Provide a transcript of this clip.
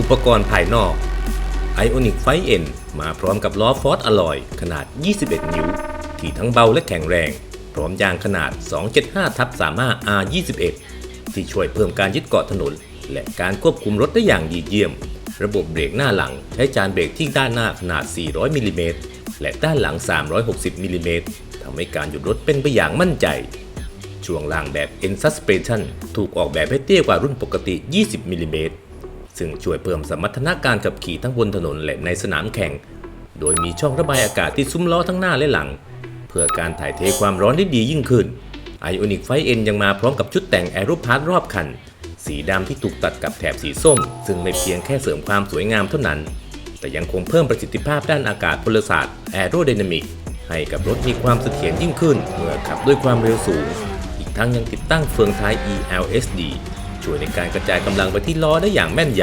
อุปกรณ์ภายนอก Ionic 5 N มาพร้อมกับล้อฟอร์ดอลอยขนาด 21 นิ้ว ที่ทั้งเบาและแข็งแรง พร้อมยางขนาด 275ทับ35 R21 ที่ช่วยเพิ่มการยึดเกาะถนน และการควบคุมรถได้อย่างดีเยี่ยม ระบบเบรกหน้าหลังใช้จานเบรกที่ด้านหน้าขนาด 400มิลลิเมตรและด้านหลัง 360มิลลิเมตรทำให้การหยุดรถเป็นไปอย่างมั่นใจ ช่วงล่างแบบ N Suspension ถูกออกแบบให้เตี้ยกว่ารุ่นปกติ 20มิลลิเมตร ซึ่งช่วยเพิ่มสมรรถนะการขับขี่ทั้งบนถนนและในสนามแข่ง โดยมีช่องระบายอากาศที่ซุ้มล้อทั้งหน้าและหลัง เพื่อการถ่ายเทความร้อนได้ดียิ่งขึ้น Ionic 5 N ยังมาพร้อมกับชุดแต่งแอโรพาร์ทรอบคัน สีดำที่ถูกตัดกับแถบสีส้ม ซึ่งไม่เพียงแค่เสริมความสวยงามเท่านั้น แต่ยังคงเพิ่มประสิทธิภาพด้านอากาศพลศาสตร์แอโรไดนามิกให้กับรถมีความเสถียรยิ่งขึ้น เมื่อขับด้วยความเร็วสูง อีกทั้งยังติดตั้งเฟืองท้าย ELSD ช่วยในการกระจายกำลังไปที่ล้อได้อย่างแม่นย